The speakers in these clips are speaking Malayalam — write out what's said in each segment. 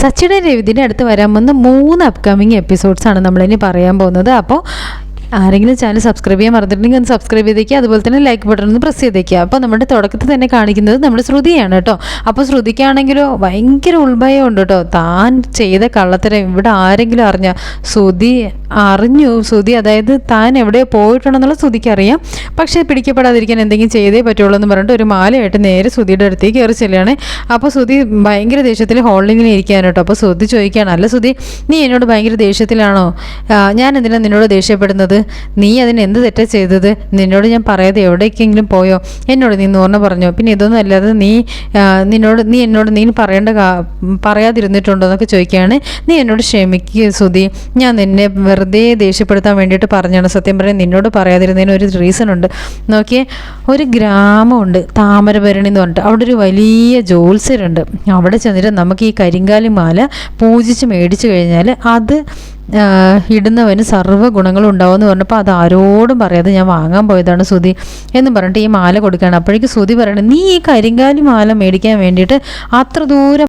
സച്ചിയുടെ രവിതിന്റെ അടുത്ത് വരാൻ പോകുന്ന മൂന്ന് അപ്കമിങ് എപ്പിസോഡ്സാണ് നമ്മളിനി പറയാൻ പോകുന്നത്. അപ്പോൾ ആരെങ്കിലും ചാനൽ സബ്സ്ക്രൈബ് ചെയ്യാൻ മറന്നിട്ടുണ്ടെങ്കിൽ ഒന്ന് സബ്സ്ക്രൈബ് ചെയ്തേക്കുക അതുപോലെ തന്നെ ലൈക്ക് ബട്ടൺ ഒന്ന് പ്രസ് ചെയ്തേക്കുക അപ്പോൾ നമ്മുടെ തുടക്കത്തിൽ തന്നെ കാണിക്കുന്നത് നമ്മുടെ ശ്രുതിയാണ് കേട്ടോ. അപ്പോൾ ശ്രുതിക്കാണെങ്കിലോ ഭയങ്കര ഉൾഭയം ഉണ്ട് കേട്ടോ. താൻ ചെയ്ത കള്ളത്തരം ഇവിടെ ആരെങ്കിലും അറിഞ്ഞ ശ്രുതി അറിഞ്ഞു. ശ്രുതി അതായത് താൻ എവിടെ പോയിട്ടുണ്ടെന്നുള്ള ശ്രുതിക്ക് അറിയാം. പക്ഷേ പിടിക്കപ്പെടാതിരിക്കാൻ എന്തെങ്കിലും ചെയ്തേ പറ്റുള്ളൂ എന്ന് പറഞ്ഞിട്ട് ഒരു മാലയായിട്ട് നേരെ ശ്രുതിയുടെ അടുത്തേക്ക് കയറി ചെല്ലുകയാണ്. അപ്പോൾ ശ്രുതി ഭയങ്കര ദേഷ്യത്തിൽ ഇങ്ങനെ ഇരിക്കുകയാണ് കേട്ടോ. അപ്പോൾ ശ്രുതി ചോദിക്കുകയാണ് അല്ല ശ്രുതി നീ എന്നോട് ഭയങ്കര ദേഷ്യത്തിലാണോ? ഞാൻ എന്തിനാണ് നിന്നോട് ദേഷ്യപ്പെടുന്നത്? നീ അതിന് എന്ത് തെറ്റാ ചെയ്തത്? നിന്നോട് ഞാൻ പറയാതെ എവിടേക്കെങ്കിലും പോയോ? എന്നോട് നീ നൂറിനെ പറഞ്ഞോ? പിന്നെ ഇതൊന്നും അല്ലാതെ നീ നിന്നോട് നീ എന്നോട് നീ പറയേണ്ട പറയാതിരുന്നിട്ടുണ്ടോ എന്നൊക്കെ ചോദിക്കുകയാണ്. നീ എന്നോട് ക്ഷമിക്കുക സുധി. ഞാൻ നിന്നെ വെറുതെ ദേഷ്യപ്പെടുത്താൻ വേണ്ടിയിട്ട് പറഞ്ഞാണ്. സത്യം പറയാൻ നിന്നോട് പറയാതിരുന്നതിന് ഒരു റീസൺ ഉണ്ട്. നോക്കിയേ ഒരു ഗ്രാമമുണ്ട്. താമരഭരണി എന്ന് പറഞ്ഞിട്ട്. അവിടെ ഒരു വലിയ ജോത്സ്യരുണ്ട് അവിടെ ചെന്നിട്ട് നമുക്ക് ഈ കരിങ്കാലി മാല പൂജിച്ച് മേടിച്ചു കഴിഞ്ഞാൽ അത് ഇടുന്നവന് സർവ ഗുണങ്ങളും ഉണ്ടാവും എന്ന് പറഞ്ഞപ്പോൾ അത് ആരോടും പറയാതെ ഞാൻ വാങ്ങാൻ പോയതാണ് സുതി എന്ന് പറഞ്ഞിട്ട് ഈ മാല കൊടുക്കുകയാണ്. അപ്പോഴേക്ക് സുതി പറയണത് നീ ഈ കരിങ്കാലി മാല മേടിക്കാൻ വേണ്ടിയിട്ട് അത്ര ദൂരം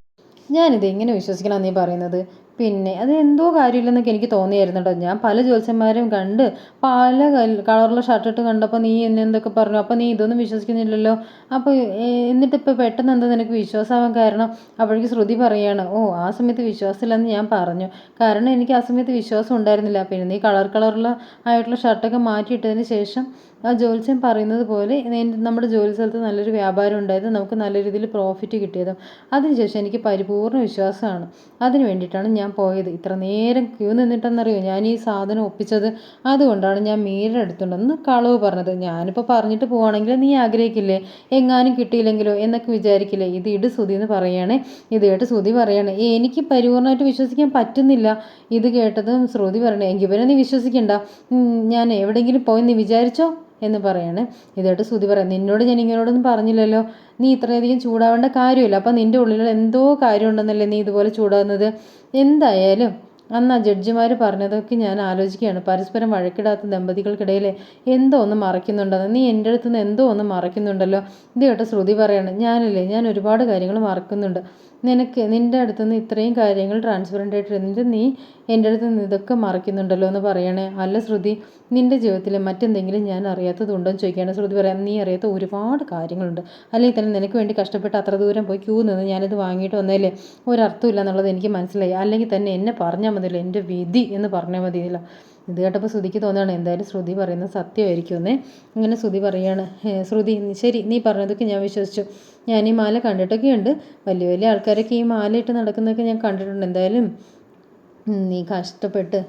ഞാനിത് എങ്ങനെ വിശ്വസിക്കണം നീ പറയുന്നത്? പിന്നെ അത് എന്തോ കാര്യമില്ലെന്നൊക്കെ എനിക്ക് തോന്നിയായിരുന്നു കേട്ടോ ഞാൻ പല ജ്യോത്സ്യന്മാരും കണ്ട് പല കളറുള്ള ഷർട്ട് ഇട്ട് കണ്ടപ്പോൾ നീ എന്നെ എന്തൊക്കെ പറഞ്ഞു. അപ്പോൾ നീ ഇതൊന്നും വിശ്വസിക്കുന്നില്ലല്ലോ. അപ്പോൾ എന്നിട്ട് ഇപ്പോൾ പെട്ടെന്ന് എന്താ നിനക്ക് വിശ്വാസമാവാൻ കാരണം? അപ്പോഴേക്ക് ശ്രുതി പറയാണ് ഓ ആ സമയത്ത് വിശ്വാസമില്ലെന്ന് ഞാൻ പറഞ്ഞു. കാരണം എനിക്ക് ആ സമയത്ത് വിശ്വാസം ഉണ്ടായിരുന്നില്ല. പിന്നെ നീ കളർ കളറുള്ള ആയിട്ടുള്ള ഷർട്ടൊക്കെ മാറ്റിയിട്ടതിന് ശേഷം ആ ജ്യോത്സ്യൻ പറയുന്നത് പോലെ നമ്മുടെ ജോലി സ്ഥലത്ത് നല്ലൊരു വ്യാപാരം ഉണ്ടായത് നമുക്ക് നല്ല രീതിയിൽ പ്രോഫിറ്റ് കിട്ടിയതും അതിനുശേഷം എനിക്ക് പരിപൂർണ വിശ്വാസമാണ്. അതിന് വേണ്ടിയിട്ടാണ് ഞാൻ പോയത്. ഇത്ര നേരം ക്യൂ നിന്നിട്ടെന്നറിയോ? ഞാൻ ഈ സാധനം ഒപ്പിച്ചത് അതുകൊണ്ടാണ് ഞാൻ മീരുടെ അടുത്തുണ്ടെന്ന് കളവ് പറഞ്ഞത്. ഞാനിപ്പോൾ പറഞ്ഞിട്ട് പോവാണെങ്കിൽ നീ ആഗ്രഹിക്കില്ലേ? എങ്ങാനും കിട്ടിയില്ലെങ്കിലോ? എന്നൊക്കെ വിചാരിക്കില്ലേ? ഇത് ഇട് സുതി എന്ന് പറയുകയാണേ ഇത് കേട്ട് ശ്രുതി പറയണേ എനിക്ക് പരിപൂർണമായിട്ട് വിശ്വസിക്കാൻ പറ്റുന്നില്ല. ഇത് കേട്ടതും ശ്രുതി പറയണേ എങ്കിൽ പിന്നെ നീ വിശ്വസിക്കണ്ട. ഞാൻ എവിടെയെങ്കിലും പോയി നീ വിചാരിച്ചോ? എന്ന് പറയാണ്. ഇതായിട്ട് ശ്രുതി പറയാം നിന്നോട് ഞാൻ ഇങ്ങനോടൊന്നും പറഞ്ഞില്ലല്ലോ. നീ ഇത്രയധികം ചൂടാവേണ്ട കാര്യമില്ല. അപ്പം നിന്റെ ഉള്ളിൽ എന്തോ കാര്യമുണ്ടെന്നല്ലേ നീ ഇതുപോലെ ചൂടാവുന്നത്? എന്തായാലും അന്ന് ആ ജഡ്ജിമാർ പറഞ്ഞതൊക്കെ ഞാൻ ആലോചിക്കുകയാണ്. പരസ്പരം വഴക്കിടാത്ത ദമ്പതികൾക്കിടയിൽ എന്തോ ഒന്ന് മറയ്ക്കുന്നുണ്ടെന്ന്. നീ എന്റെ അടുത്ത് നിന്ന് എന്തോ ഒന്ന് മറയ്ക്കുന്നുണ്ടല്ലോ? ഇത് കേട്ട ശ്രുതി പറയാണ് ഞാനല്ലേ ഞാൻ ഒരുപാട് കാര്യങ്ങൾ മറക്കുന്നുണ്ട്. നിനക്ക് നിന്റെ അടുത്ത് നിന്ന് ഇത്രയും കാര്യങ്ങൾ ട്രാൻസ്പെറന്റ് ആയിട്ട് എന്നിട്ട് നീ എന്റെ അടുത്ത് നിന്ന് ഇതൊക്കെ മറയ്ക്കുന്നുണ്ടല്ലോ എന്ന് പറയണേ. അല്ല ശ്രുതി നിന്റെ ജീവിതത്തിൽ മറ്റെന്തെങ്കിലും ഞാൻ അറിയാത്തതുണ്ടോ എന്ന് ചോദിക്കുകയാണ് ശ്രുതി പറയാം. നീ അറിയാത്ത ഒരുപാട് കാര്യങ്ങളുണ്ട്. അല്ലെങ്കിൽ തന്നെ നിനക്ക് വേണ്ടി കഷ്ടപ്പെട്ട് അത്ര ദൂരം പോയി ക്യൂ നിന്ന് ഞാനിത് വാങ്ങിയിട്ട് വന്നതിലേ ഒരർത്ഥമില്ല എന്നുള്ളത് എനിക്ക് മനസ്സിലായി. അല്ലെങ്കിൽ തന്നെ എന്നെ പറഞ്ഞാൽ മതിയല്ലോ. എന്റെ വിധി എന്ന് പറഞ്ഞാൽ മതിയല്ലോ. ഇത് കേട്ടപ്പോൾ ശ്രുതിക്ക് തോന്നുകയാണ് എന്തായാലും ശ്രുതി പറയുന്നത് സത്യമായിരിക്കുമെന്നേ. ഇങ്ങനെ ശ്രുതി പറയുകയാണ് ശ്രുതി ശരി നീ പറഞ്ഞതൊക്കെ ഞാൻ വിശ്വസിച്ചു. ഞാൻ ഈ മാല കണ്ടിട്ടൊക്കെ ഉണ്ട് വലിയ വലിയ ആൾക്കാരൊക്കെ ഈ മാല ഇട്ട് നടക്കുന്നതൊക്കെ ഞാൻ കണ്ടിട്ടുണ്ട്. എന്തായാലും നീ കഷ്ടപ്പെട്ട്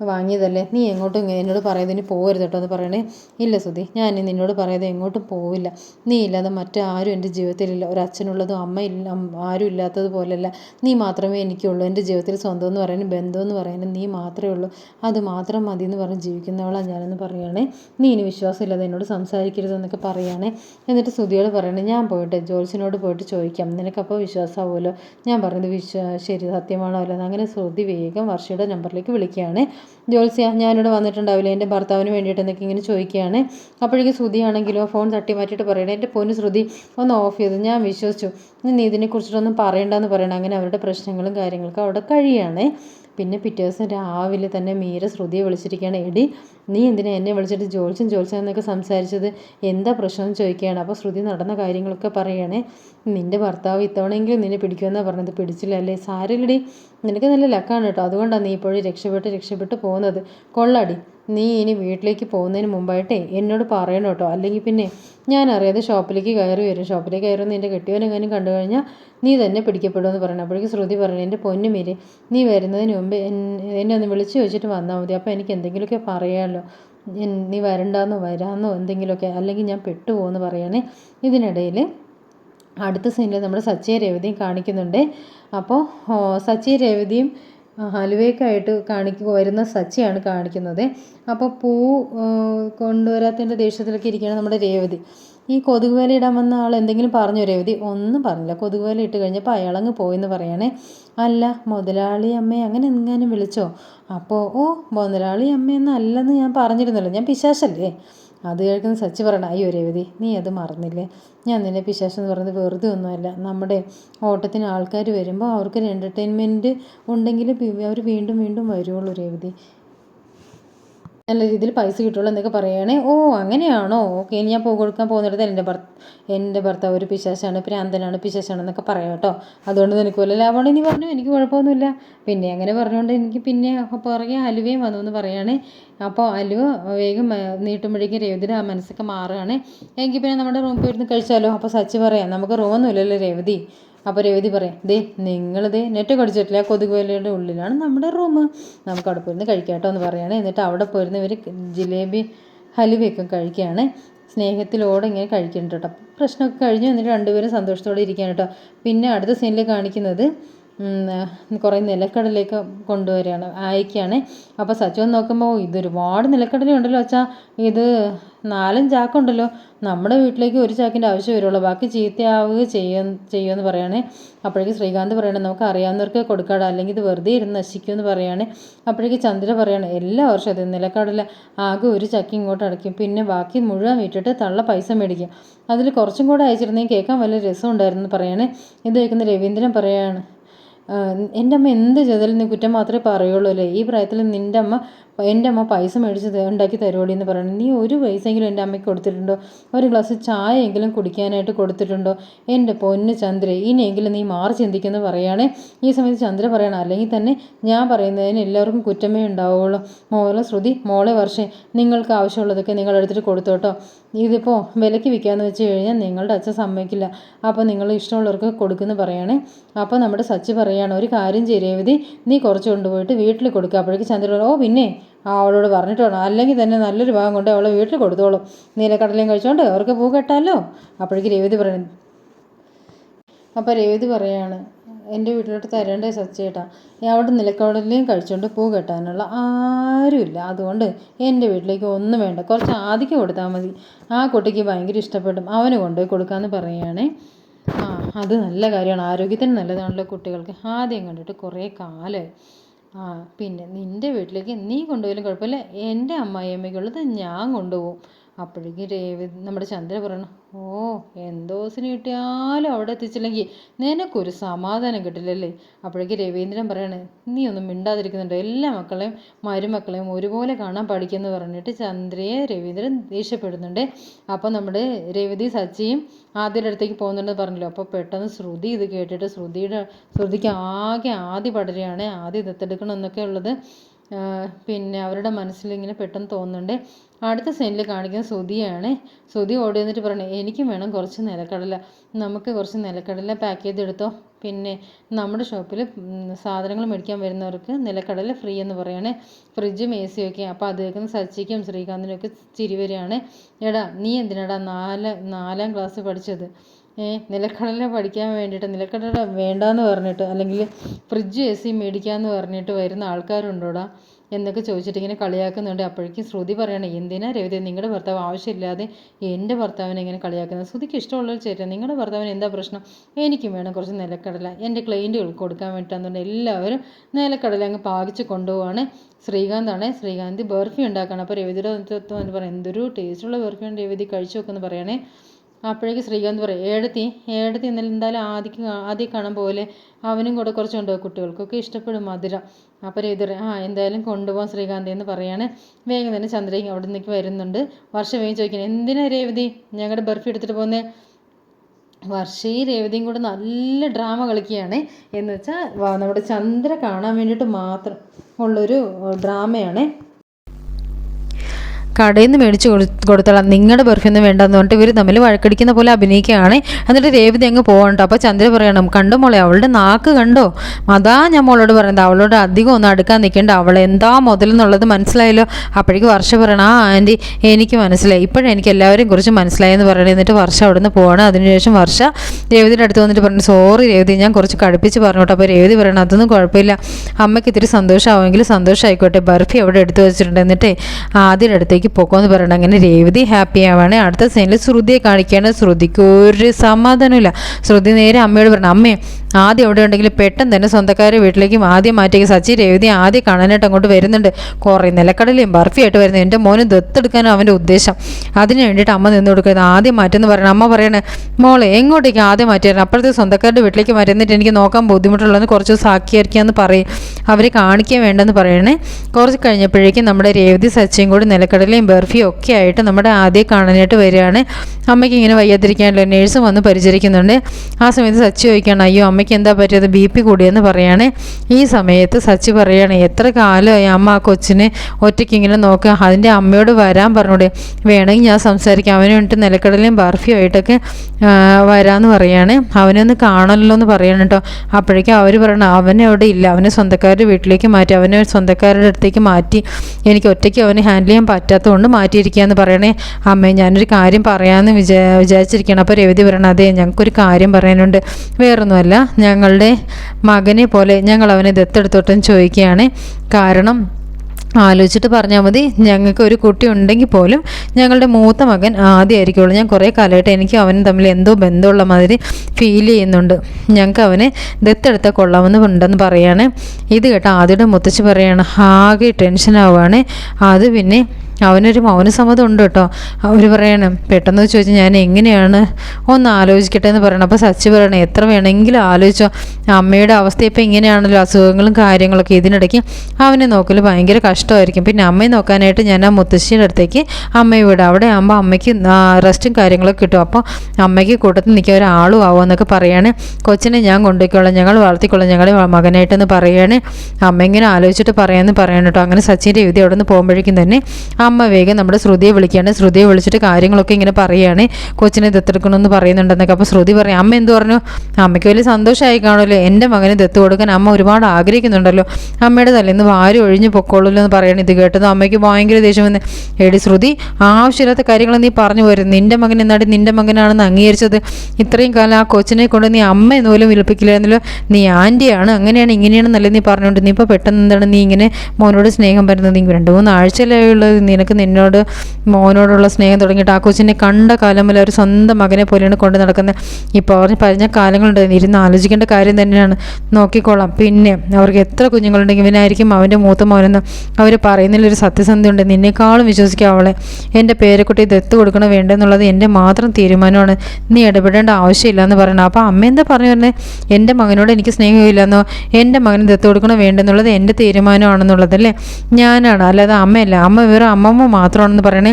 വാങ്ങിയതല്ലേ? നീ എങ്ങോട്ടും എന്നോട് പറയാതെ പോകരുത് കേട്ടോ എന്ന് പറയണേ. ഇല്ല സുധി ഞാൻ ഇനി നിന്നോട് പറയാതെ എങ്ങോട്ടും പോവില്ല. നീ ഇല്ലാതെ മറ്റാരും എന്റെ ജീവിതത്തിലില്ല. ഒരു അച്ഛനുള്ളതും അമ്മ ഇല്ല ആരും ആരും ഇല്ലാത്തതുപോലെയല്ല നീ മാത്രമേ എനിക്കുള്ളൂ. എന്റെ ജീവിതത്തിൽ സ്വന്തം എന്ന് പറയാനും ബന്ധം എന്ന് പറയാനും നീ മാത്രമേ ഉള്ളൂ. അത് മാത്രം മതി എന്ന് പറഞ്ഞ് ജീവിക്കുന്നവളാണ് ഞാനെന്ന് പറയുകയാണേ. നീ ഇനി വിശ്വാസമില്ലാതെ എന്നോട് സംസാരിക്കരുത് എന്നൊക്കെ പറയുകയാണേ. എന്നിട്ട് സുധിയോട് പറയണേ ഞാൻ പോയിട്ട് ജോത്സ്യനോട് പോയിട്ട് ചോദിക്കാം. നിനക്കപ്പോൾ വിശ്വാസമാവുമല്ലോ ഞാൻ പറഞ്ഞത് വിശ്വാ ശരി സത്യമാണോ അല്ലെന്ന് അങ്ങനെ ശ്രുതി വേഗം വർഷയുടെ നമ്പറിലേക്ക് വിളിക്കുകയാണ്. ജോത്സ്യ ഞാനിവിടെ വന്നിട്ടുണ്ടാവില്ല? എന്റെ ഭർത്താവിന് വേണ്ടിയിട്ട് എന്നൊക്കെ ഇങ്ങനെ ചോദിക്കുകയാണ്. അപ്പോഴേക്കും ശ്രുതിയാണെങ്കിലോ ഫോൺ തട്ടി മാറ്റിയിട്ട് പറയണേ. എന്റെ പൊന്നു ശ്രുതി ഒന്ന് ഓഫ് ചെയ്തു. ഞാൻ വിശ്വസിച്ചു. നീ ഇതിനെക്കുറിച്ചിട്ടൊന്നും പറയണ്ടെന്ന് പറയണം അങ്ങനെ അവരുടെ പ്രശ്നങ്ങളും കാര്യങ്ങളൊക്കെ അവിടെ കഴിയുകയാണേ പിന്നെ പിറ്റേ ദിവസം രാവിലെ തന്നെ മീര ശ്രുതിയെ വിളിച്ചിരിക്കുകയാണ്. എടി നീ എന്തിനാ എന്നെ വിളിച്ചിട്ട് ജോൽസൻ ജോത്സ്യം എന്നൊക്കെ സംസാരിച്ചത്? എന്താ പ്രശ്നം എന്ന് ചോദിക്കുകയാണ്. അപ്പോൾ ശ്രുതി നടന്ന കാര്യങ്ങളൊക്കെ പറയുകയാണേ നിന്റെ ഭർത്താവ് ഇത്തവണയെങ്കിലും നിന്നെ പിടിക്കുമെന്നാണ് പറഞ്ഞത്. പിടിച്ചില്ല അല്ലേ സാരല്ലടി നിനക്ക് നല്ല ലക്കാണ് കേട്ടോ. അതുകൊണ്ടാണ് നീ ഇപ്പോഴും രക്ഷപ്പെട്ട് രക്ഷപ്പെട്ട് പോകുന്നത്. കൊള്ളാടി. നീ ഇനി വീട്ടിലേക്ക് പോകുന്നതിന് മുമ്പായിട്ടേ എന്നോട് പറയണം കേട്ടോ. അല്ലെങ്കിൽ പിന്നെ ഞാൻ അറിയാതെ ഷോപ്പിലേക്ക് കയറി വരും. ഷോപ്പിലേക്ക് കയറി എന്റെ കെട്ടിയവനെങ്ങാനും കണ്ടു കഴിഞ്ഞാൽ നീ തന്നെ പിടിക്കപ്പെടുമെന്ന് പറയണം. അപ്പോഴേക്കും ശ്രുതി പറഞ്ഞു എന്റെ പൊന്നു മീരെ നീ വരുന്നതിന് മുമ്പ് എന്നെ ഒന്ന് വിളിച്ചു ചോദിച്ചിട്ട് വന്നാൽ മതി. അപ്പോൾ എനിക്ക് എന്തെങ്കിലുമൊക്കെ പറയാമല്ലോ. നീ വരണ്ടാന്നോ വരാമെന്നോ എന്തെങ്കിലുമൊക്കെ. അല്ലെങ്കിൽ ഞാൻ പെട്ടുപോകുമെന്ന് പറയണേ. ഇതിനിടയിൽ അടുത്ത സീനിൽ നമ്മുടെ സച്ചിയെ രേവതിയും കാണിക്കുന്നുണ്ട്. അപ്പോൾ സച്ചിയ രേവതിയും ആ, ഹലുവയൊക്കെയായിട്ട് കാണിക്കുക വരുന്ന സച്ചിയാണ് കാണിക്കുന്നത്. അപ്പോൾ പൂ കൊണ്ടുവരാത്തതിന്റെ ദേഷ്യത്തിലൊക്കെ ഇരിക്കുകയാണ് നമ്മുടെ രേവതി. ഈ കൊതുക് വല ഇടാൻ വന്ന ആൾ എന്തെങ്കിലും പറഞ്ഞു രേവതി? ഒന്നും പറഞ്ഞില്ല. കൊതുക് വല ഇട്ട് കഴിഞ്ഞപ്പോൾ അയാളങ്ങ് പോയെന്ന് പറയണേ അല്ല മുതലാളി അമ്മയെ അങ്ങനെ എങ്ങാനും വിളിച്ചോ? അപ്പോൾ ഓ മുതലാളി അമ്മയെന്ന് അല്ലെന്ന് ഞാൻ പറഞ്ഞിരുന്നല്ലോ. ഞാൻ പിശാശല്ലേ? അത് കേൾക്കുന്ന സച്ചി പറയണം അയ്യോ രേവതി നീ അത് മറന്നില്ലേ? ഞാൻ നിന്നെ പിശാശം എന്ന് പറയുന്നത് വെറുതെ ഒന്നുമല്ല. നമ്മുടെ ഓട്ടത്തിന് ആൾക്കാർ വരുമ്പോൾ അവർക്കൊരു എന്റർടൈൻമെന്റ് ഉണ്ടെങ്കിൽ അവർ വീണ്ടും വീണ്ടും വരുള്ളൂ രേവതി. നല്ല രീതിയിൽ പൈസ കിട്ടുള്ളൂ എന്നൊക്കെ പറയുകയാണെ ഓ അങ്ങനെയാണോ? ഓക്കെ ഇനി ഞാൻ പൂ കൊടുക്കാൻ പോകുന്നിടത്ത് എന്റെ ഭർ എന്റെ ഭർത്താവ് ഒരു പിശാശാണ് പ്രാന്തനാണ് പിശാശാണെന്നൊക്കെ പറയാം കേട്ടോ. അതുകൊണ്ട് നിനക്ക് വല്ല ലാഭമാണ് നീ പറഞ്ഞു എനിക്ക് കുഴപ്പമൊന്നുമില്ല. പിന്നെ അങ്ങനെ പറഞ്ഞുകൊണ്ട് എനിക്ക് പിന്നെ പുറകെ അലുവയും വന്നു എന്ന് പറയുകയാണ്. അപ്പോൾ അലുവ വേഗം നീട്ടുമ്പോഴേക്കും രേവതിയുടെ ആ മനസ്സൊക്കെ മാറുകയാണ്. എങ്കിൽ പിന്നെ നമ്മുടെ റൂമിൽ പോയിരുന്ന് കഴിച്ചാലോ? അപ്പോൾ സച്ചി പറയാം നമുക്ക് റൂമൊന്നുമില്ലല്ലോ രേവതി. അപ്പോൾ രേവതി പറയും ദേ നിങ്ങളിത് നെറ്റ് കടിച്ചിട്ടില്ല കൊതുക് വേലയുടെ ഉള്ളിലാണ് നമ്മുടെ റൂം നമുക്ക് അവിടെ പോയിരുന്ന് കഴിക്കാട്ടോ എന്ന് പറയുകയാണ് എന്നിട്ട് അവിടെ പോയിരുന്ന് ഇവർ ജിലേബി ഹലുവയൊക്കെ കഴിക്കുകയാണ് സ്നേഹത്തിലോടെ ഇങ്ങനെ കഴിക്കുന്നുണ്ട് കേട്ടോ. പ്രശ്നമൊക്കെ കഴിഞ്ഞു. എന്നിട്ട് രണ്ടുപേരും സന്തോഷത്തോടെ ഇരിക്കുകയാണ് കേട്ടോ. പിന്നെ അടുത്ത സീനിൽ കാണിക്കുന്നത് കുറേ നിലക്കടലയൊക്കെ കൊണ്ടുവരികയാണ് അയക്കുകയാണ് അപ്പോൾ സച്ചു നോക്കുമ്പോൾ ഇതൊരുപാട് നിലക്കടലുണ്ടല്ലോ അച്ഛാ. ഇത് നാലും ചാക്കുണ്ടല്ലോ. നമ്മുടെ വീട്ടിലേക്ക് ഒരു ചാക്കിന്റെ ആവശ്യം വരുള്ളൂ. ബാക്കി ചീത്തയാവുക ചെയ്യും ചെയ്യുമെന്ന് പറയുകയാണ് അപ്പോഴേക്ക് ശ്രീകാന്ത് പറയണം നമുക്ക് അറിയാവുന്നവർക്ക് കൊടുക്കാട. അല്ലെങ്കിൽ ഇത് വെറുതെ ഇരുന്ന് നശിക്കുമെന്ന് പറയുകയാണ് അപ്പോഴേക്ക് ചന്ദ്ര പറയാണ് എല്ലാ വർഷവും നിലക്കടല ആകെ ഒരു ചക്കി ഇങ്ങോട്ട് അടയ്ക്കും. പിന്നെ ബാക്കി മുഴുവൻ വിറ്റിട്ട് തള്ള പൈസ മേടിക്കും. അതിൽ കുറച്ചും കൂടെ അയച്ചിരുന്നെങ്കിൽ കേൾക്കാൻ വലിയ രസം ഉണ്ടായിരുന്നു പറയാണ്. ഇത് കേൾക്കുന്ന രവീന്ദ്രൻ പറയാണ് എന്റെ അമ്മ എന്ത് ചെയ്താലും നീ കുറ്റം മാത്രമേ പറയുള്ളൂ അല്ലേ? ഈ പ്രായത്തിൽ നിന്റെ അമ്മ എന്റെ അമ്മ പൈസ മേടിച്ച് ഉണ്ടാക്കി തരുവോടി എന്ന് പറയുന്നത്. നീ ഒരു പൈസയെങ്കിലും എന്റെ അമ്മയ്ക്ക് കൊടുത്തിട്ടുണ്ടോ? ഒരു ഗ്ലാസ് ചായ എങ്കിലും കുടിക്കാനായിട്ട് കൊടുത്തിട്ടുണ്ടോ? എന്റെ പൊന്ന് ചന്ദ്ര ഇനിയെങ്കിലും നീ മാറി ചിന്തിക്കുന്നു പറയുകയാണേ. ഈ സമയത്ത് ചന്ദ്ര പറയണം അല്ലെങ്കിൽ തന്നെ ഞാൻ പറയുന്നതിന് എല്ലാവർക്കും കുറ്റമേ ഉണ്ടാവുള്ളൂ. മോളെ ശ്രുതി മോളെ വർഷേ നിങ്ങൾക്ക് ആവശ്യമുള്ളതൊക്കെ നിങ്ങൾ എടുത്തിട്ട് കൊടുത്തോട്ടോ. ഇതിപ്പോൾ വിലയ്ക്ക് വിൽക്കാമെന്ന് വെച്ച് കഴിഞ്ഞാൽ നിങ്ങളുടെ അച്ഛൻ സമ്മതിക്കില്ല. അപ്പോൾ നിങ്ങൾ ഇഷ്ടമുള്ളവർക്ക് കൊടുക്കുമെന്ന് പറയാണ്. അപ്പോൾ നമ്മുടെ സച്ചി പറയുകയാണ് ഒരു കാര്യം ചെയ്യരുതി നീ കുറച്ച് കൊണ്ടുപോയിട്ട് വീട്ടിൽ കൊടുക്കുക അപ്പോഴേക്ക് ചന്ദ്രൻ ഓ പിന്നെ? അവളോട് പറഞ്ഞിട്ട് വേണം. അല്ലെങ്കിൽ തന്നെ നല്ലൊരു ഭാഗം കൊണ്ട് അവളെ വീട്ടിൽ കൊടുത്തോളും. നീലക്കടലയും കഴിച്ചോണ്ട് അവർക്ക് പൂ കെട്ടാലോ അപ്പോഴേക്ക് രേവതി പറയുന്നു അപ്പോൾ രേവതി പറയാണ് എന്റെ വീട്ടിലോട്ട് തരേണ്ടേ സച്ചേട്ടാ അവിടെ നിലക്കടലയും കഴിച്ചുകൊണ്ട് പൂ കെട്ടാനുള്ള ആരുമില്ല. അതുകൊണ്ട് എന്റെ വീട്ടിലേക്ക് ഒന്നും വേണ്ട. കുറച്ച് ആദിക്ക് കൊടുത്താൽ മതി. ആ കുട്ടിക്ക് ഭയങ്കര ഇഷ്ടപ്പെടും. അവന് കൊണ്ടുപോയി കൊടുക്കാമെന്ന് പറയുകയാണേ. ആ അത് നല്ല കാര്യമാണ്. ആരോഗ്യത്തിന് നല്ലതാണല്ലോ കുട്ടികൾക്ക്. ആദ്യം കണ്ടിട്ട് കുറേ കാലമായി ആ പിന്നെ നിന്റെ വീട്ടിലേക്ക് നീ കൊണ്ടുപോയാലും കുഴപ്പമില്ല. എന്റെ അമ്മായിയമ്മയ്ക്കുള്ളത് ഞാൻ കൊണ്ടുപോകും. അപ്പോഴേക്കും രേവതി നമ്മുടെ ചന്ദ്ര പറയണം ഓ എന്തോസിന് കിട്ടിയാലും അവിടെ എത്തിച്ചില്ലെങ്കിൽ നിനക്കൊരു സമാധാനം കിട്ടില്ലല്ലേ? അപ്പോഴേക്ക് രവീന്ദ്രൻ പറയണേ നീ ഒന്നും മിണ്ടാതിരിക്കുന്നുണ്ടോ? എല്ലാ മക്കളെയും മരുമക്കളെയും ഒരുപോലെ കാണാൻ പഠിക്കുമെന്ന് പറഞ്ഞിട്ട് ചന്ദ്രയെ രവീന്ദ്രൻ ദേഷ്യപ്പെടുന്നുണ്ട്. അപ്പോൾ നമ്മുടെ രവതി സച്ചിയും ആദ്യയുടെ അടുത്തേക്ക് പോകുന്നുണ്ടെന്ന് പറഞ്ഞല്ലോ? അപ്പോൾ പെട്ടെന്ന് ശ്രുതി ഇത് കേട്ടിട്ട് ശ്രുതിയുടെ ശ്രുതിക്ക് ആകെ ആദ്യ പടരുകയാണ് ആദ്യം ദത്തെടുക്കണം എന്നൊക്കെ ഉള്ളത് പിന്നെ അവരുടെ മനസ്സിൽ ഇങ്ങനെ പെട്ടെന്ന് തോന്നുന്നുണ്ട്. അടുത്ത സീനിൽ കാണിക്കുന്ന സുതിയാണ് സുതി ഓടി വന്നിട്ട് പറയണേ എനിക്കും വേണം കുറച്ച് നിലക്കടല. നമുക്ക് കുറച്ച് നിലക്കടല പാക്ക് ചെയ്തെടുത്തോ. പിന്നെ നമ്മുടെ ഷോപ്പിൽ സാധനങ്ങൾ മേടിക്കാൻ വരുന്നവർക്ക് നിലക്കടല ഫ്രീ എന്ന് പറയണേ. ഫ്രിഡ്ജും എ സിയും ഒക്കെ. അപ്പോൾ അത് കേൾക്കുന്ന സച്ചിക്കും ശ്രീകാന്തിനും ഒക്കെ ചിരി എടാ നീ എന്തിനാടാ നാല് നാലാം ക്ലാസ് പഠിച്ചത്? നിലക്കടല പഠിക്കാൻ വേണ്ടിയിട്ട് നിലക്കടല വേണ്ടാന്ന് പറഞ്ഞിട്ട് അല്ലെങ്കിൽ ഫ്രിഡ്ജ് എ സി മേടിക്കാമെന്ന് പറഞ്ഞിട്ട് വരുന്ന ആൾക്കാരുണ്ടോടാ? എന്നൊക്കെ ചോദിച്ചിട്ട് ഇങ്ങനെ കളിയാക്കുന്നുണ്ട്. അപ്പോഴേക്കും ശ്രുതി പറയണേ എന്തിനാ രവിത നിങ്ങളുടെ ഭർത്താവ് ആവശ്യമില്ലാതെ എന്റെ ഭർത്താവിനെ ഇങ്ങനെ കളിയാക്കുന്നത്? ശ്രുതിക്ക് ഇഷ്ടമുള്ളൊരു ചേട്ടൻ. നിങ്ങളുടെ ഭർത്താവിന് എന്താ പ്രശ്നം? എനിക്കും വേണം കുറച്ച് നിലക്കടല. എന്റെ ക്ലയന്റുകൾക്ക് കൊടുക്കാൻ വേണ്ടിയിട്ടാണെന്നുണ്ട് എല്ലാവരും നിലക്കടല അങ്ങ് പാകിച്ച് കൊണ്ടുപോവാണ്. ശ്രീകാന്താണ്. ശ്രീകാന്ത് ബർഫി ഉണ്ടാക്കണം. അപ്പോൾ രവിതിയുടെ എന്ന് പറയാം എന്തൊരു ടേസ്റ്റുള്ള ബർഫിയാണ് രവിതി കഴിച്ചു നോക്കുമെന്ന് പറയണേ. അപ്പോഴേക്ക് ശ്രീകാന്ത് പറയും ഏടത്തി ഏടത്തി ഇന്നലെ എന്തായാലും ആദ്യം ആദ്യം കാണാൻ പോലെ അവനും കൂടെ കുറച്ച് കൊണ്ടുപോകും കുട്ടികൾക്കൊക്കെ ഇഷ്ടപ്പെടും മധുരം. അപ്പോൾ രവിതർ ആ എന്തായാലും കൊണ്ടുപോകാം ശ്രീകാന്ത് എന്ന് പറയാണ്. വേഗം തന്നെ ചന്ദ്രയ്ക്ക് അവിടെ നിന്നേക്ക് വരുന്നുണ്ട്. വർഷ വേഗം ചോദിക്കണം എന്തിനാ രേവതി ഞങ്ങളുടെ ബർഫി എടുത്തിട്ട് പോകുന്നത് വർഷയും രേവതിയും കൂടെ നല്ല ഡ്രാമ കളിക്കുകയാണ്. എന്ന് വെച്ചാൽ നമ്മുടെ ചന്ദ്ര കാണാൻ വേണ്ടിയിട്ട് മാത്രം ഉള്ളൊരു ഡ്രാമയാണ്. കടയിൽ നിന്ന് മേടിച്ച് കൊടുത്തോളാം. നിങ്ങളുടെ പെർഫ്യൂം വേണ്ടെന്ന് പറഞ്ഞിട്ട് ഇവർ തമ്മിൽ വഴക്കടിക്കുന്ന പോലെ അഭിനയിക്കുകയാണ്. എന്നിട്ട് രേവതി അങ്ങ് പോകണ്ട അപ്പോൾ ചന്ദ്ര പറയണം കണ്ടു മോളെ അവളുടെ നാക്ക് കണ്ടോ? അതാ ഞാൻ മോളോട് പറയുന്നത്. അവളോട് അധികം ഒന്നും അടുക്കാൻ നിൽക്കേണ്ട അവൾ എന്താ മുതലെന്നുള്ളത് മനസ്സിലായല്ലോ. അപ്പോഴേക്ക് വർഷ പറയണം ആ ആന്റി എനിക്ക് മനസ്സിലായി. ഇപ്പോഴും എനിക്ക് എല്ലാവരെയും കുറിച്ച് മനസ്സിലായെന്ന് പറയണേ എന്നിട്ട് വർഷ നിന്ന് പോകണം അതിനുശേഷം വർഷ രേവതിയുടെ അടുത്ത് വന്നിട്ട് പറഞ്ഞു സോറി രേവതി ഞാൻ കുറച്ച് കടുപ്പിച്ച് പറഞ്ഞു അപ്പോൾ രേവതി പറയണം അതൊന്നും കുഴപ്പമില്ല. അമ്മയ്ക്ക് ഇത്തിരി സന്തോഷമാവുമെങ്കിൽ സന്തോഷമായിക്കോട്ടെ ബർഫി അവിടെ എടുത്തു വെച്ചിട്ടുണ്ട്? എന്നിട്ട് ആദ്യയുടെ അടുത്തേക്ക് വീട്ടിലേക്ക് പോകുമെന്ന് പറയണം അങ്ങനെ രേവതി ഹാപ്പി ആവാണ് അടുത്ത സീനിൽ ശ്രുതിയെ കാണിക്കുകയാണ് ശ്രുതിക്ക് ഒരു സമാധാനമില്ല ശ്രുതി നേരെ അമ്മയോട് പറഞ്ഞു അമ്മേ ആദ്യം എവിടെ ഉണ്ടെങ്കിലും പെട്ടെന്ന് തന്നെ സ്വന്തക്കാരെ വീട്ടിലേക്കും ആദ്യം മാറ്റി സച്ചി രേവതി ആദ്യം കാണാനായിട്ട് അങ്ങോട്ട് വരുന്നുണ്ട്. കുറേ നിലക്കടലയും ബർഫിയായിട്ട് വരുന്നത് എന്റെ മോന് ദത്തെടുക്കാനും അവന്റെ ഉദ്ദേശം. അതിന് വേണ്ടിയിട്ട് അമ്മ നിന്ന് കൊടുക്കുന്നത്. ആദ്യം മാറ്റുമെന്ന് പറയണം. അമ്മ പറയണേ മോളെ എങ്ങോട്ടേക്ക് ആദ്യം മാറ്റിയായിരുന്നു അപ്പോഴത്തെ സ്വന്തക്കാരുടെ വീട്ടിലേക്ക് മാറ്റുന്നിട്ട് എനിക്ക് നോക്കാൻ ബുദ്ധിമുട്ടുള്ളതെന്ന് കുറച്ച് സാക്കിയായിരിക്കാമെന്ന് പറയും. അവരെ കാണിക്കാൻ വേണ്ടെന്ന് പറയണേ. കുറച്ച് കഴിഞ്ഞപ്പോഴേക്കും നമ്മുടെ രേവതി സച്ചിയും കൂടി നിലക്കടലയും ബർഫിയും ഒക്കെ ആയിട്ട് നമ്മുടെ ആദ്യം കാണാനായിട്ട് വരികയാണ്. അമ്മയ്ക്ക് ഇങ്ങനെ വയ്യാതിരിക്കാനല്ലോ നേഴ്സും വന്ന് പരിചരിക്കുന്നുണ്ട്. ആ സമയത്ത് സച്ചി ചോദിക്കുകയാണ് അയ്യോ അമ്മയ്ക്ക് എന്താ പറ്റിയത്? ബി പി കൂടിയെന്ന് പറയാണ്. ഈ സമയത്ത് സച്ചി പറയാണ് എത്ര കാലമായി അമ്മ ആ കൊച്ചിനെ ഒറ്റയ്ക്ക് ഇങ്ങനെ നോക്കുക? അതിന്റെ അമ്മയോട് വരാൻ പറഞ്ഞൂടെ. വേണമെങ്കിൽ ഞാൻ സംസാരിക്കാം. അവന് വേണ്ടിയിട്ട് നിലക്കടലയും ബർഫിയും ആയിട്ടൊക്കെ വരാമെന്ന് പറയാണ്. അവനൊന്ന് കാണണമല്ലോ എന്ന് പറയണം കേട്ടോ. അപ്പോഴേക്കും അവർ പറയണം അവനെ അവിടെ ഇല്ല. അവനെ സ്വന്തക്കാരുടെ വീട്ടിലേക്ക് മാറ്റി. അവനെ സ്വന്തക്കാരുടെ അടുത്തേക്ക് മാറ്റി. എനിക്ക് ഒറ്റയ്ക്ക് അവനെ ഹാൻഡിൽ ചെയ്യാൻ പറ്റാത്തതുകൊണ്ട് മാറ്റിയിരിക്കുക എന്ന് പറയണേ. അമ്മേ ഞാനൊരു കാര്യം പറയാമെന്ന് വിചാ വിചാരിച്ചിരിക്കുകയാണ് അപ്പോൾ രവതി പറയണം അതെ ഞങ്ങൾക്കൊരു കാര്യം പറയാനുണ്ട്. വേറൊന്നുമല്ല ഞങ്ങളുടെ മകനെ പോലെ ഞങ്ങൾ അവനെ ദത്തെടുത്തോട്ടും ചോദിക്കുകയാണ്. കാരണം ആലോചിച്ചിട്ട് പറഞ്ഞാൽ മതി ഞങ്ങൾക്ക് ഒരു കുട്ടി ഉണ്ടെങ്കിൽ പോലും ഞങ്ങളുടെ മൂത്ത മകൻ ആദ്യമായിരിക്കുള്ളൂ. ഞാൻ കുറേ കാലമായിട്ട് എനിക്ക് അവനും തമ്മിൽ എന്തോ ബന്ധമുള്ള മാതിരി ഫീൽ ചെയ്യുന്നുണ്ട്. ഞങ്ങൾക്ക് അവനെ ദത്തെടുത്താൽ കൊള്ളാമെന്ന് ഉണ്ടെന്ന് പറയാണ്. ഇത് കേട്ടോ ആദ്യയുടെ മുത്തച്ഛ പറയാണ് ആകെ ടെൻഷൻ ടെൻഷനാവുകയാണ് അത് പിന്നെ അവനൊരു മൗനസമ്മതം ഉണ്ട് കേട്ടോ. അവർ പറയണം പെട്ടെന്ന് ചോദിച്ചാൽ ഞാൻ എങ്ങനെയാണ്? ഒന്ന് ആലോചിക്കട്ടെ എന്ന് പറയണം. അപ്പോൾ സച്ചി പറയണം എത്ര വേണമെങ്കിലും ആലോചിച്ചോ. അമ്മയുടെ അവസ്ഥ ഇപ്പം ഇങ്ങനെയാണല്ലോ അസുഖങ്ങളും കാര്യങ്ങളൊക്കെ. ഇതിനിടയ്ക്ക് അവനെ നോക്കൽ ഭയങ്കര കഷ്ടമായിരിക്കും. പിന്നെ അമ്മയെ നോക്കാനായിട്ട് ഞാൻ ആ മുത്തശ്ശിയുടെ അടുത്തേക്ക് അമ്മയെ വിടാം. അവിടെ ആകുമ്പോൾ അമ്മയ്ക്ക് റെസ്റ്റും കാര്യങ്ങളൊക്കെ കിട്ടും. അപ്പോൾ അമ്മയ്ക്ക് കൂട്ടത്തിൽ നിൽക്കാൻ ഒരാളും ആവുമോ എന്നൊക്കെ പറയാണ്. കൊച്ചിനെ ഞാൻ കൊണ്ടുപോയിക്കോളാം. ഞങ്ങൾ വളർത്തിക്കൊള്ളാം. ഞങ്ങളെ മകനായിട്ടെന്ന് പറയാണ്. അമ്മ ഇങ്ങനെ ആലോചിച്ചിട്ട് പറയാമെന്ന് പറയണം കേട്ടോ. അങ്ങനെ സച്ചിന്റെ എഴുതി അവിടെ നിന്ന് പോകുമ്പോഴേക്കും തന്നെ അമ്മ വേഗം നമ്മുടെ ശ്രുതിയെ വിളിക്കുകയാണ്. ശ്രുതിയെ വിളിച്ചിട്ട് കാര്യങ്ങളൊക്കെ ഇങ്ങനെ പറയുകയാണ്. കൊച്ചിനെ ദത്തെടുക്കണമെന്ന് പറയുന്നുണ്ടെന്നൊക്കെ. അപ്പോൾ ശ്രുതി പറയും അമ്മ എന്ത് പറഞ്ഞു? അമ്മയ്ക്ക് വലിയ സന്തോഷമായി കാണുമല്ലോ. എന്റെ മകനെ ദത്ത് കൊടുക്കാൻ അമ്മ ഒരുപാട് ആഗ്രഹിക്കുന്നുണ്ടല്ലോ. അമ്മയുടെ തലേന്ന് വാരി ഒഴിഞ്ഞു പൊക്കോളൂല്ലോ എന്ന് പറയണം. ഇത് കേട്ടത് അമ്മയ്ക്ക് ഭയങ്കര ദേഷ്യം വന്ന് എടി ശ്രുതി ആവശ്യമില്ലാത്ത കാര്യങ്ങൾ നീ പറഞ്ഞു പോരും. നിന്റെ മകൻ എന്നാടി നിന്റെ മകനാണെന്ന് അംഗീകരിച്ചത്? ഇത്രയും കാലം ആ കൊച്ചിനെ കൊണ്ട് നീ അമ്മ എന്ന് പോലും വിളിപ്പിക്കില്ലായിരുന്നല്ലോ. നീ ആന്റിയാണ്. അങ്ങനെയാണ് ഇങ്ങനെയാണെന്നല്ലേ നീ പറഞ്ഞുകൊണ്ട്. നീ ഇപ്പോൾ പെട്ടെന്ന് എന്താണ് നീ ഇങ്ങനെ മോനോട് സ്നേഹം വരുന്നത് നീ രണ്ട് മൂന്ന് ആഴ്ചയിലായുള്ളത് ഉള്ളത് നിനക്ക് നിന്നോട് മോനോടുള്ള സ്നേഹം തുടങ്ങിയിട്ട് ആ കൊച്ചിനെ കണ്ട കാലം മുതൽ ഒരു സ്വന്തം മകനെ പോലെയാണ് കൊണ്ട് നടക്കുന്നത് ഇപ്പോൾ അവർ പറഞ്ഞ കാലങ്ങളുണ്ട്. ഇരുന്ന് ആലോചിക്കേണ്ട കാര്യം തന്നെയാണ്. നോക്കിക്കോളാം. പിന്നെ അവർക്ക് എത്ര കുഞ്ഞുങ്ങളുണ്ടെങ്കിൽ ഇവനായിരിക്കും അവന്റെ മൂത്ത മോനെന്ന് അവർ പറയുന്നതിലൊരു സത്യസന്ധത ഉണ്ട് നിന്നെക്കാളും വിശ്വസിക്കുക അവളെ. എന്റെ പേരക്കുട്ടി ദത്ത് കൊടുക്കണോ വേണ്ടെന്നുള്ളത് എന്റെ മാത്രം തീരുമാനമാണ്. നീ ഇടപെടേണ്ട ആവശ്യമില്ല എന്ന് പറയണം. അപ്പോൾ അമ്മ എന്താ പറഞ്ഞു പറഞ്ഞത് എന്റെ മകനോട് എനിക്ക് സ്നേഹമില്ലെന്നോ? എന്റെ മകന് ദത്ത് കൊടുക്കണോ വേണ്ടെന്നുള്ളത് എന്റെ തീരുമാനമാണെന്നുള്ളതല്ലേ ഞാനാണ്. അല്ലാതെ അമ്മയല്ല. അമ്മ വെറും അമ്മമ്മ മാത്രമാണെന്ന് പറയണേ.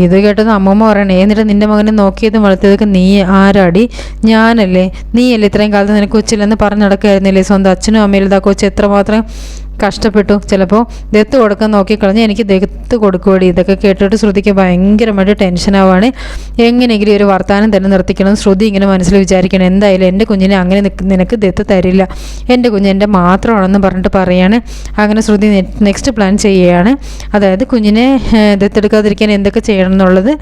ഇത് കേട്ടത് അമ്മമ്മ പറയണേ എന്നിട്ട് നിന്റെ മകനെ നോക്കിയതും വളർത്തിയതൊക്കെ നീ ആരാടി? ഞാനല്ലേ? നീയല്ലേ ഇത്രയും കാലത്ത് നിനക്ക് കൊച്ചില്ലെന്ന് പറഞ്ഞു നടക്കുകയായിരുന്നില്ലേ സ്വന്തം അച്ഛനും അമ്മയിലും ഇതാ കൊച്ചു എത്രമാത്രം കഷ്ടപ്പെട്ടു. ചിലപ്പോൾ ദത്ത് കൊടുക്കാൻ നോക്കിക്കളഞ്ഞ് എനിക്ക് ദത്ത് കൊടുക്കുവടി. ഇതൊക്കെ കേട്ടിട്ട് ശ്രുതിക്ക് ഭയങ്കരമായിട്ട് ടെൻഷനാവാണ് എങ്ങനെയെങ്കിലും ഒരു വർത്തമാനം തന്നെ നിർത്തിക്കണം. ശ്രുതി ഇങ്ങനെ മനസ്സിൽ വിചാരിക്കണം എന്തായാലും എന്റെ കുഞ്ഞിനെ അങ്ങനെ നിക്ക് നിനക്ക് ദത്ത് തരില്ല. എന്റെ കുഞ്ഞ് എന്റെ മാത്രമാണെന്ന് പറഞ്ഞിട്ട് പറയാണ്. അങ്ങനെ ശ്രുതി നെക്സ്റ്റ് പ്ലാൻ ചെയ്യുകയാണ്. അതായത് കുഞ്ഞിനെ ദത്തെടുക്കാതിരിക്കാൻ എന്തൊക്കെ ചെയ്യണം എന്നുള്ളത്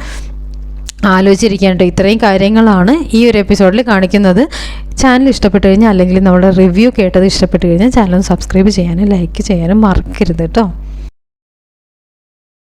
ആലോചിച്ചിരിക്കേണ്ട ഇത്രയും കാര്യങ്ങളാണ് ഈ ഒരു എപ്പിസോഡിൽ കാണിക്കുന്നത്. ചാനൽ ഇഷ്ടപ്പെട്ട് കഴിഞ്ഞാൽ അല്ലെങ്കിൽ നമ്മുടെ റിവ്യൂ കേട്ടത് ഇഷ്ടപ്പെട്ട് കഴിഞ്ഞാൽ ചാനൽ സബ്സ്ക്രൈബ് ചെയ്യാനും ലൈക്ക് ചെയ്യാനും മറക്കരുത് കേട്ടോ